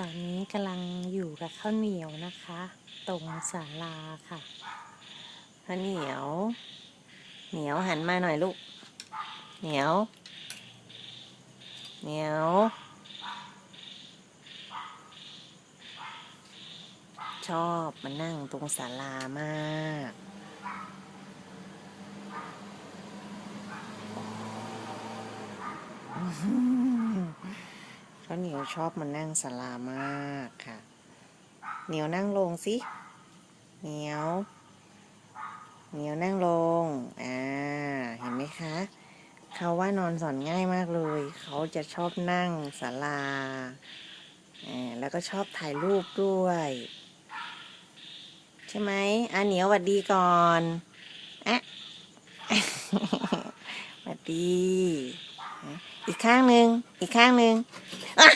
ตอนนี้กำลังอยู่กับข้าวเหนียวนะคะ ตรงศาลาค่ะข้าวเหนียว เหนียวหันมาหน่อยลูก เหนียว เหนียวชอบมานั่งตรงศาลามาก เข้าวเหนียวชอบมานั่งศาลามากค่ะ เหนียวนั่งลงสิเหนียว เหนียวนั่งลง อ่า เห็นไหมคะ เขาว่านอนสอนง่ายมากเลย เขาจะชอบนั่งศาลาอ่าแล้วก็ชอบถ่ายรูปด้วย ใช่ไหมอ่าเหนียวหวัดดีก่อนอะหวัดดี อีกข้างหนึ่งอีกข้างหนึ่งอะ